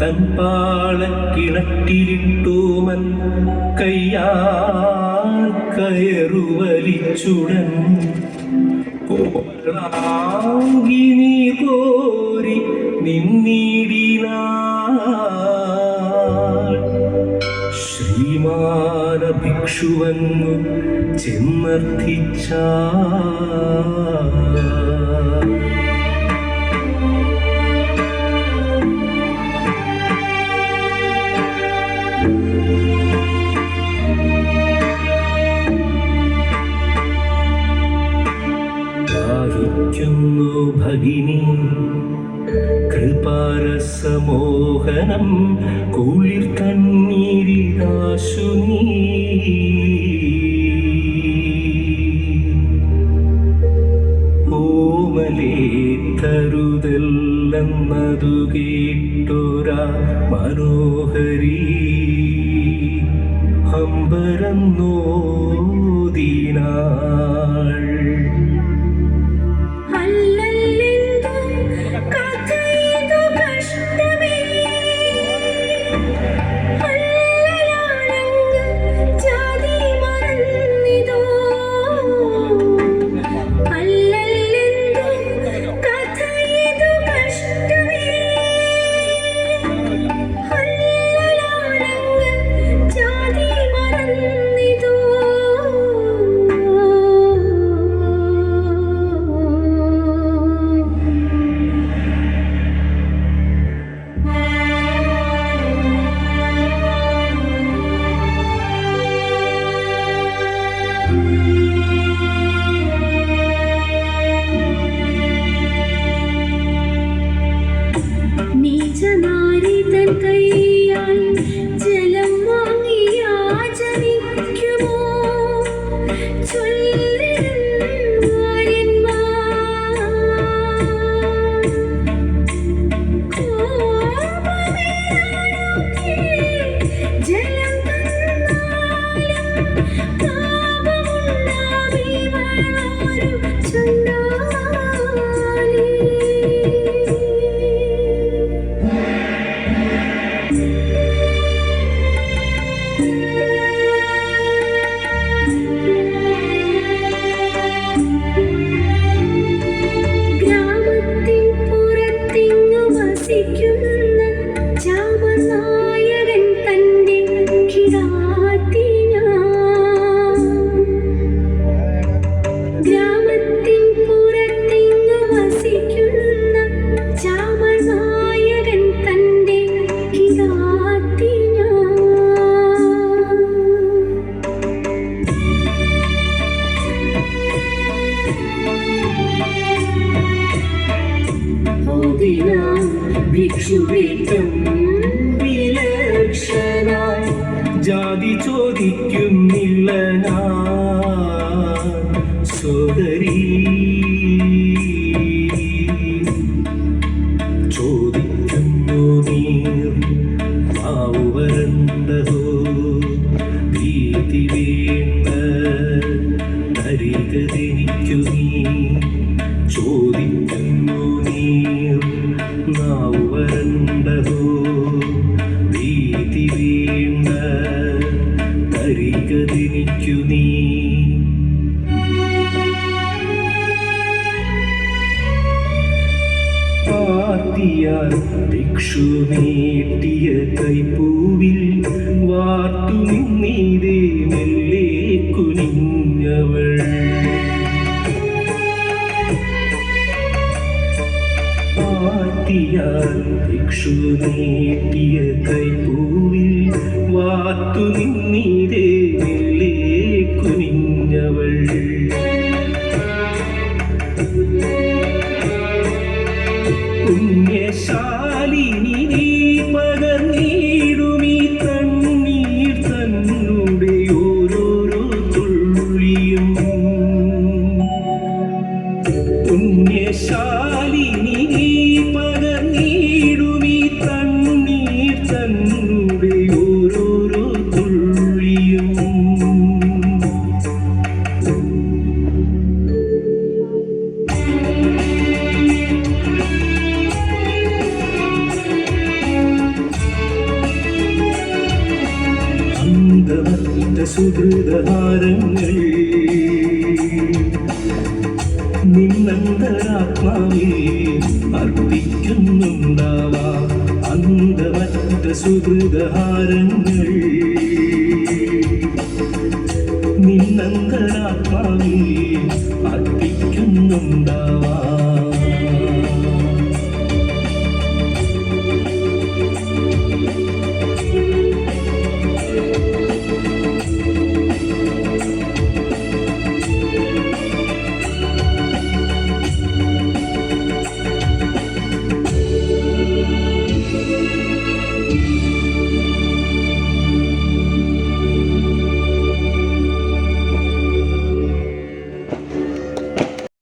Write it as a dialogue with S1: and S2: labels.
S1: തൻ പാളക്കിണറ്റിലിട്ടോമൻ കയ്യാൽ കയറുവലിച്ചുടൻ. കോളാങ്കി നീ കോരി നിന്നിടിനാൾ. ശ്രീമാന ഭിക്ഷുവന്നു ചെന്നർത്ഥിച്ച കൃപാരസമോഹനം കുളിർ കണ്ണീരിതാശു നീ ഓമലേ തരുതല്ലെന്നതു കേട്ടൊരാ മനോഹരി. അമ്പരം
S2: വസിക്കുന്ന ചാമനായകൻ തന്റെ കിടാത്തി ഞാൻ. ഗ്രാമത്തിൻ പുറത്തിങ്ങു വസിക്കുന്ന ചാമനായകൻ തന്റെ കിടാത്തി
S1: വിലക്ഷനായി ജാതി സോദരീ പാർത്തിയാൽ ഭിക്ഷു നീട്ടിയ കൈപ്പൂവിൽ വാർത്തു നിന്നീതേ മെല്ലെ കുനിഞ്ഞവൾ പാർത്തിയാൽ ഭിക്ഷു നീട്ടിയ കൈപ്പൂവിൽ വാർത്തു നിന്നീതേ സുഹൃതഹാരങ്ങൾ നിന്നന്തരാത്മാവേ അർപ്പിക്കുന്നുണ്ടാവാം അന്തമറ്റ സുഹൃതഹാരങ്ങൾ. നിന്നന്തരാത്മാവേ